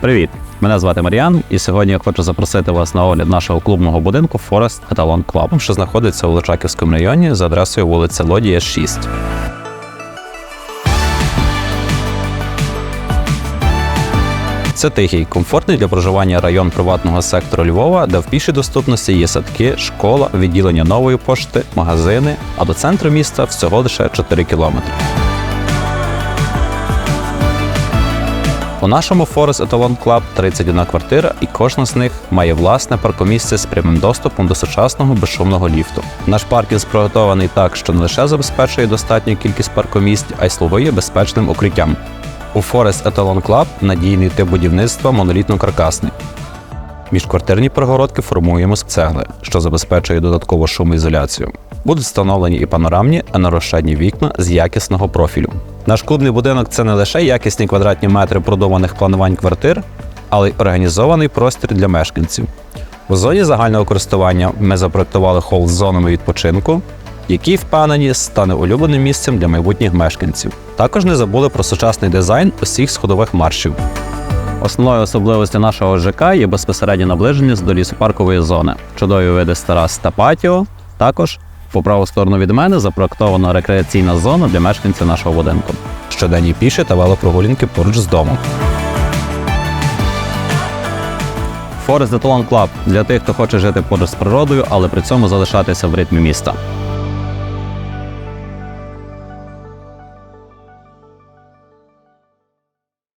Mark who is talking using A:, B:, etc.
A: Привіт! Мене звати Маріан, і сьогодні я хочу запросити вас на огляд нашого клубного будинку Forest Etalon Club, що знаходиться у Личаківському районі за адресою вулиця Лодія 6. Це тихий, комфортний для проживання район приватного сектору Львова, де в пішій доступності є садки, школа, відділення нової пошти, магазини, а до центру міста всього лише 4 кілометри. У нашому Forest Etalon Club 31 квартира, і кожна з них має власне паркомісце з прямим доступом до сучасного безшумного ліфту. Наш паркінг спроготований так, що не лише забезпечує достатню кількість паркомісць, а й слугує безпечним укриттям. У Forest Etalon Club надійний тип будівництва монолітно-каркасний. Міжквартирні перегородки формуємо з цегли, що забезпечує додаткову шумоізоляцію. Будуть встановлені і панорамні енергощадні вікна з якісного профілю. Наш клубний будинок це не лише якісні квадратні метри продуманих планувань квартир, але й організований простір для мешканців. У зоні загального користування ми запроектували хол з зонами відпочинку, який впевнені стане улюбленим місцем для майбутніх мешканців. Також не забули про сучасний дизайн усіх сходових маршів. Основною особливістю нашого ЖК є безпосереднє наближення до лісопаркової зони, чудові види з терас та патіо. Також по праву сторону від мене запроектована рекреаційна зона для мешканців нашого будинку. Щоденні піші та велопрогулянки поруч з домом. Forest Athlon Club для тих, хто хоче жити поруч з природою, але при цьому залишатися в ритмі міста.